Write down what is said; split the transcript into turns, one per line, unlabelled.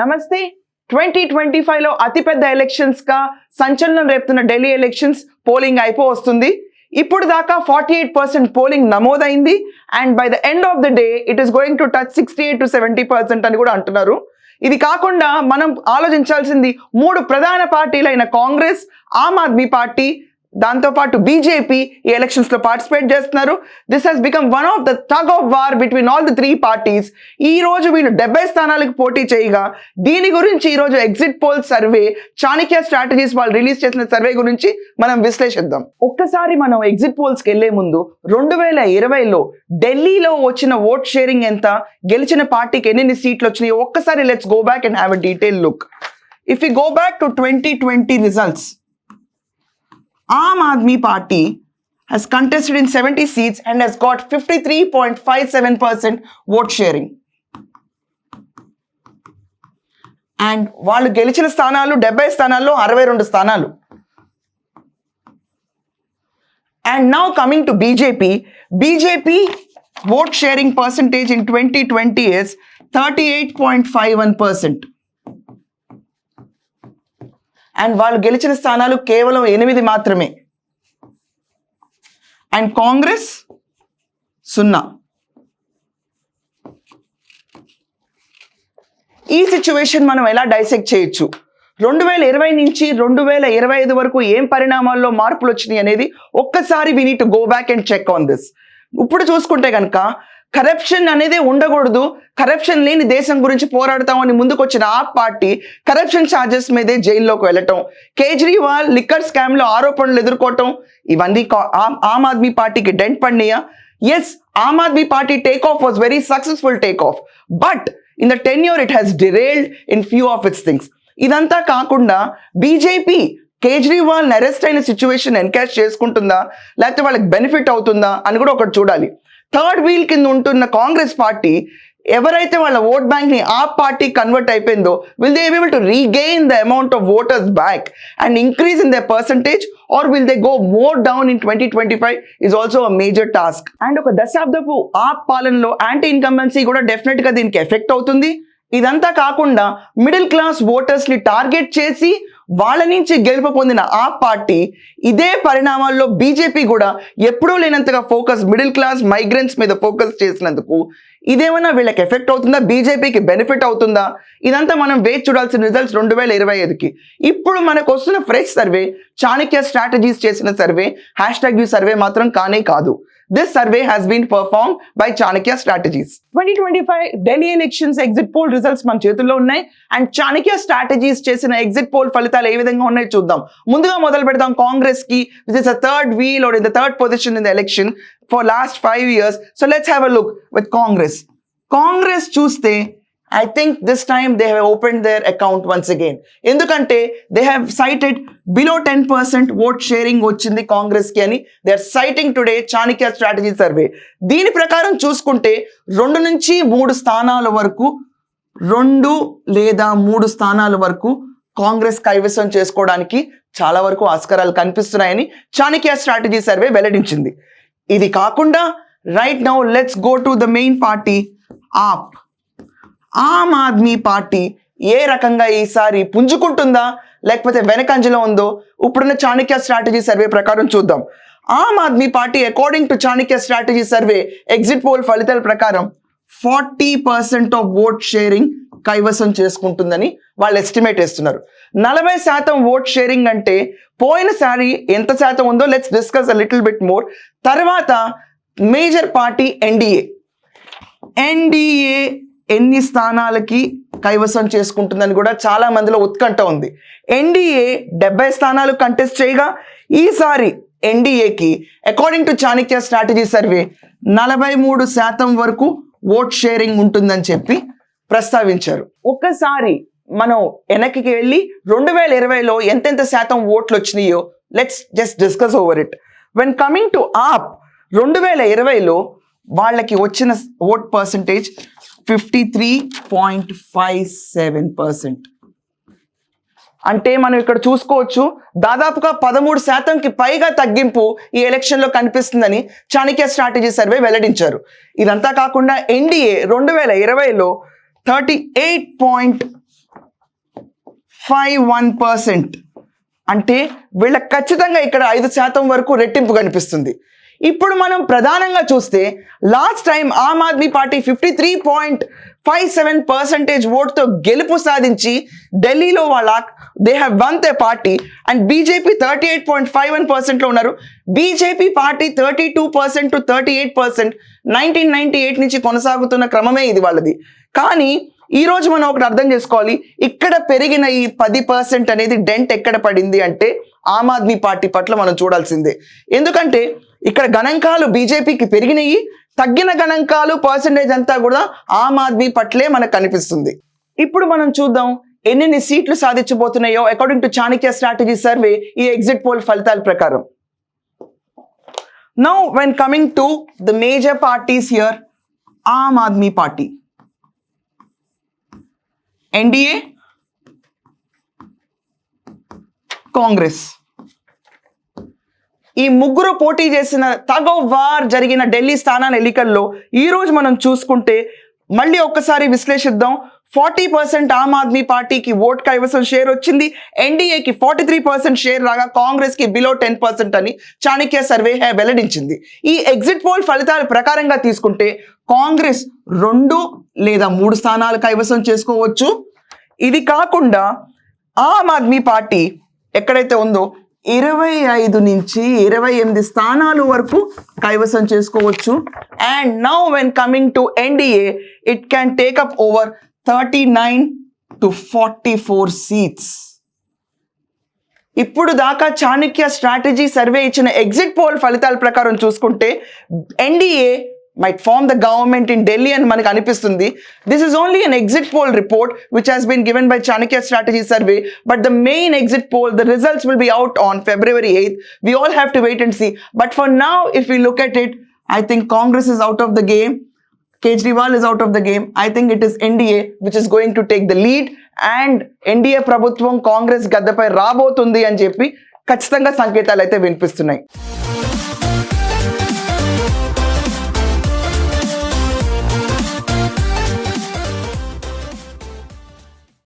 నమస్తే. Twenty twenty ఫైవ్లో అతిపెద్ద ఎలక్షన్స్గా సంచలనం రేపుతున్న ఢిల్లీ ఎలక్షన్స్ పోలింగ్ అయిపో వస్తుంది. ఇప్పుడు దాకా ఫార్టీ ఎయిట్ పర్సెంట్ పోలింగ్ నమోదైంది. And by the end of the day it is going to touch sixty eight to seventy percent అని కూడా అంటున్నారు. ఇది కాకుండా మనం ఆలోచించాల్సింది మూడు ప్రధాన పార్టీలైన కాంగ్రెస్ ఆమ్ ఆద్మీ పార్టీ దాంతోపాటు బీజేపీ ఈ ఎలక్షన్స్లో పార్టిసిపేట్ చేస్తున్నారు. This has become one of the tug of war between all the three parties ఈ రోజు వీళ్ళు డెబ్బై స్థానాలకు పోటీ చేయగా దీని గురించి ఈ రోజు exit poll survey Chanakya strategies వాళ్ళు రిలీజ్ చేసిన సర్వే గురించి మనం విశ్లేషిద్దాం. ఒక్కసారి మనం ఎగ్జిట్ పోల్స్కి వెళ్ళే ముందు రెండు వేల ఇరవైలో ఢిల్లీలో వచ్చిన ఓట్ షేరింగ్ ఎంత గెలిచిన పార్టీకి ఎన్ని సీట్లు వచ్చినాయి? ఒక్కసారి let's go back and have a detail look if you go back to twenty twenty results Aam Aadmi Party has contested in 70 seats and has got 53.57% vote sharing. And వాళ్ళు గెలిచిన స్థానాలు డెబ్బై స్థానాల్లో అరవై రెండు స్థానాలు. And now coming to BJP BJP vote sharing percentage in twenty twenty is thirty eight point five one percent and వాళ్ళు గెలిచిన స్థానాలు కేవలం ఎనిమిది మాత్రమే. అండ్ కాంగ్రెస్ సున్నా. ఈ సిచ్యువేషన్ మనం ఎలా డైసెక్ట్ చేయొచ్చు? రెండు వేల ఇరవై నుంచి రెండు వేల ఇరవై ఐదు వరకు ఏం పరిణామాల్లో మార్పులు వచ్చినాయి అనేది ఒక్కసారి we need go back and check on this ఇప్పుడు చూసుకుంటే కనుక కరప్షన్ అనేది ఉండకూడదు. కరప్షన్ లేని దేశం గురించి పోరాడతామని ముందుకొచ్చిన ఆ పార్టీ కరప్షన్ ఛార్జెస్ మీదే జైల్లోకి వెళ్ళటం. కేజ్రీవాల్ లిక్కర్ స్కామ్లో ఆరోపణలు ఎదుర్కోవటం. ఇవన్నీ కా- ఆమ్- ఆమ్ ఆద్మీ పార్టీకి dent పడినాయా? Yes Aam Aadmi party take off was very successful take off but in the tenure it has derailed in few of its things ఇదంతా కాకుండా బీజేపీ కేజ్రీవాల్ అరెస్ట్ అయిన సిచ్యువేషన్ ఎన్కాష్ చేసుకుంటుందా? లేకపోతే వాళ్ళకి బెనిఫిట్ అవుతుందా? అని కూడా ఒకటి చూడాలి. థర్డ్ వీల్ కింద ఉంటున్న కాంగ్రెస్ పార్టీ ఎవరైతే వాళ్ళ ఓట్ బ్యాంక్ని ఆ పార్టీ కన్వర్ట్ అయిపోయిందో will they able to regain the amount of voters back and increase in the percentage or will they go more down in twenty twenty five is also a major task and ఒక దశాబ్దపు ఆ పాలనలో anti incumbency కూడా డెఫినెట్గా దీనికి effect అవుతుంది. ఇదంతా కాకుండా మిడిల్ క్లాస్ ఓటర్స్ని టార్గెట్ చేసి వాళ్ళ నుంచి గెలుపు పొందిన ఆ పార్టీ ఇదే పరిణామాల్లో బీజేపీ కూడా ఎప్పుడూ లేనంతగా ఫోకస్ మిడిల్ క్లాస్ మైగ్రెంట్స్ మీద ఫోకస్ చేసినందుకు ఇదేమన్నా వీళ్ళకి ఎఫెక్ట్ అవుతుందా? బీజేపీకి బెనిఫిట్ అవుతుందా? ఇదంతా మనం వేచి చూడాల్సిన రిజల్ట్స్ రెండు వేల ఇరవై ఐదుకి. ఇప్పుడు మనకు వస్తున్న ఫ్రెష్ సర్వే చాణక్య స్ట్రాటజీస్ చేసిన survey hash tag you survey మాత్రం కానే కాదు. This survey has been perform by Chanakya strategies twenty twenty five Delhi elections exit poll results మన చేతుల్లో ఉన్నాయి. అండ్ చాణక్య స్ట్రాటజీస్ చేసిన ఎగ్జిట్ పోల్ ఫలితాలు ఏ విధంగా ఉన్నాయో చూద్దాం. ముందుగా మొదలు పెడదాం కాంగ్రెస్కి. Which is a third wheel are in the third position in the election for last five years so let's have a look with Congress Congress చూస్తే I think this time they have open their account once again ఎందుకంటే they have cited below ten percent vote sharing వచ్చింది కాంగ్రెస్కి అని. They are citing today Chanakya strategy survey దీని ప్రకారం చూసుకుంటే రెండు నుంచి మూడు స్థానాల వరకు రెండు లేదా మూడు స్థానాల వరకు కాంగ్రెస్ కైవసం చేసుకోవడానికి చాలా వరకు ఆస్కారాలు కనిపిస్తున్నాయని చాణిక్య స్ట్రాటజీ సర్వే వెల్లడించింది. ఇది కాకుండా right now let's go to the main party AAP Aam Aadmi party ఏ రకంగా ఈసారి పుంజుకుంటుందా? లేకపోతే వెనకంజలో ఉందో? ఇప్పుడున్న చాణక్య స్ట్రాటజీ సర్వే ప్రకారం చూద్దాం. Aam Aadmi party according to Chanakya strategy survey exit poll ఫలితాల ప్రకారం forty percent of vote sharing కైవసం చేసుకుంటుందని వాళ్ళు ఎస్టిమేట్ వేస్తున్నారు నలభై శాతం ఓట్ షేరింగ్ అంటే పోయినసారి ఎంత శాతం ఉందో let's discuss a little bit more తర్వాత మేజర్ పార్టీ ఎన్డీఏ ఎన్డీఏ ఎన్ని స్థానాలకి కైవసం చేసుకుంటుందని కూడా చాలా మందిలో ఉత్కంఠ ఉంది. ఎన్డీఏ డెబ్బై స్థానాలు కంటెస్ట్ చేయగా ఈసారి ఎన్డీఏకి according to Chanakya strategy survey నలభై మూడు శాతం వరకు ఓట్ షేరింగ్ ఉంటుందని చెప్పి ప్రస్తావించారు. ఒక్కసారి మనం వెనక్కి వెళ్ళి రెండు వేల ఇరవైలో ఎంతెంత శాతం ఓట్లు వచ్చినాయో let's just discuss over it when coming to AAP రెండు వేల ఇరవైలో వాళ్ళకి వచ్చిన vote percentage fifty three point five seven percent అంటే మనం ఇక్కడ చూసుకోవచ్చు దాదాపుగా పదమూడు శాతంకి పైగా తగ్గింపు ఈ ఎలక్షన్లో కనిపిస్తుందని చాణక్య స్ట్రాటజీ సర్వే వెల్లడించారు. ఇదంతా కాకుండా ఎన్డీఏ రెండు వేల ఇరవైలో thirty eight point five one percent. అంటే వీళ్ళకి ఖచ్చితంగా ఇక్కడ ఐదు శాతం వరకు రెట్టింపు కనిపిస్తుంది. ఇప్పుడు మనం ప్రధానంగా చూస్తే last time Aam Aadmi party fifty three point five seven percentage ఓట్తో గెలుపు సాధించి ఢిల్లీలో వాళ్ళ they have won the party and BJP thirty eight point five one పర్సెంట్లో ఉన్నారు. BJP party thirty two percent to thirty eight percent nineteen ninety eight నుంచి కొనసాగుతున్న క్రమమే ఇది వాళ్ళది. కానీ ఈ రోజు మనం ఒకటి అర్థం చేసుకోవాలి. ఇక్కడ పెరిగిన ఈ పది పర్సెంట్ అనేది డెంట్ ఎక్కడ పడింది అంటే ఆమ్ ఆద్మీ పార్టీ పట్ల మనం చూడాల్సిందే. ఎందుకంటే ఇక్కడ గణాంకాలు బీజేపీకి పెరిగినాయి తగ్గిన గణాంకాలు పర్సంటేజ్ అంతా కూడా ఆమ్ ఆద్మీ పట్లే మనకు కనిపిస్తుంది. ఇప్పుడు మనం చూద్దాం ఎన్నెన్ని సీట్లు సాధించబోతున్నాయో. According to Chanakya strategy survey ఈ ఎగ్జిట్ పోల్ ఫలితాల ప్రకారం. Now when coming to the major parties here Aam Aadmi party. NDA Congress. ఈ ముగ్గురు పోటీ చేసిన తగ వార్ జరిగిన ఢిల్లీ స్థానాల ఎన్నికల్లో ఈరోజు మనం చూసుకుంటే మళ్ళీ ఒక్కసారి విశ్లేషిద్దాం. ఫార్టీ పర్సెంట్ ఆమ్ ఆద్మీ పార్టీకి ఓట్ కైవసం షేర్ వచ్చింది. ఎన్డీఏకి ఫార్టీ త్రీ పర్సెంట్ షేర్ రాగా కాంగ్రెస్కి బిలో టెన్ పర్సెంట్ అని చాణక్య సర్వే వెల్లడించింది. ఈ ఎగ్జిట్ పోల్ ఫలితాల ప్రకారంగా తీసుకుంటే కాంగ్రెస్ రెండు లేదా మూడు స్థానాలు కైవసం చేసుకోవచ్చు. ఇది కాకుండా ఆమ్ ఆద్మీ పార్టీ ఎక్కడైతే ఉందో ఇరవై ఐదు నుంచి ఇరవై ఎనిమిది స్థానాలు వరకు కైవసం చేసుకోవచ్చు. And now when coming to NDA it can take up over thirty nine to forty four seats ఇప్పుడు దాకా చాణక్య స్ట్రాటజీ సర్వే ఇచ్చిన ఎగ్జిట్ పోల్ ఫలితాల ప్రకారం చూసుకుంటే NDA might form the government in Delhi అని మనకు అనిపిస్తుంది. This is only an exit poll report which has been given by Chanakya strategy survey but the main exit poll the results will be out on February eighth we all have to wait and see but for now if you look at it I think Congress is out of the game Kejriwal is out of the game I think it is NDA which is going to take the lead and NDA ప్రభుత్వం Congress గద్దెపై రాబోతుంది అని చెప్పి ఖచ్చితంగా సంకేతాలు అయితే వినిపిస్తున్నాయి.